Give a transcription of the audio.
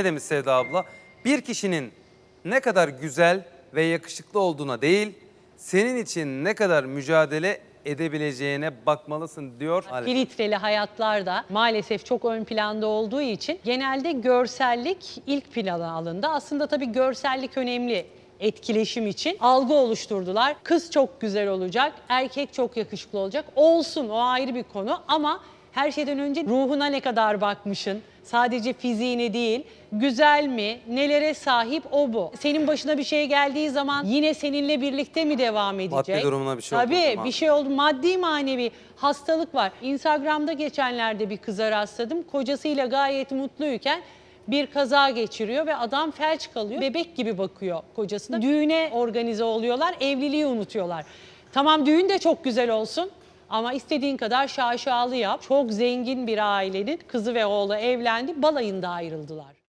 Ne demiş Sevda abla? Bir kişinin ne kadar güzel ve yakışıklı olduğuna değil, senin için ne kadar mücadele edebileceğine bakmalısın diyor. Halit. Filtreli hayatlarda maalesef çok ön planda olduğu için genelde görsellik ilk plana alındı. Aslında tabii görsellik önemli etkileşim için algı oluşturdular. Kız çok güzel olacak, erkek çok yakışıklı olacak. Olsun o ayrı bir konu ama her şeyden önce ruhuna ne kadar bakmışın, sadece fiziğine değil, güzel mi, nelere sahip o bu. Senin başına bir şey geldiği zaman yine seninle birlikte mi devam edecek? durumuna bir şey olduğu Tabii bir şey oldu. Maddi manevi hastalık var. Instagram'da geçenlerde bir kıza rastladım. Kocasıyla gayet mutluyken bir kaza geçiriyor ve adam felç kalıyor. Bebek gibi bakıyor kocasına. Düğüne organize oluyorlar, evliliği unutuyorlar. Tamam düğün de çok güzel olsun ama istediğin kadar şaşalı yap. Çok zengin bir ailenin kızı ve oğlu evlendi, balayında ayrıldılar.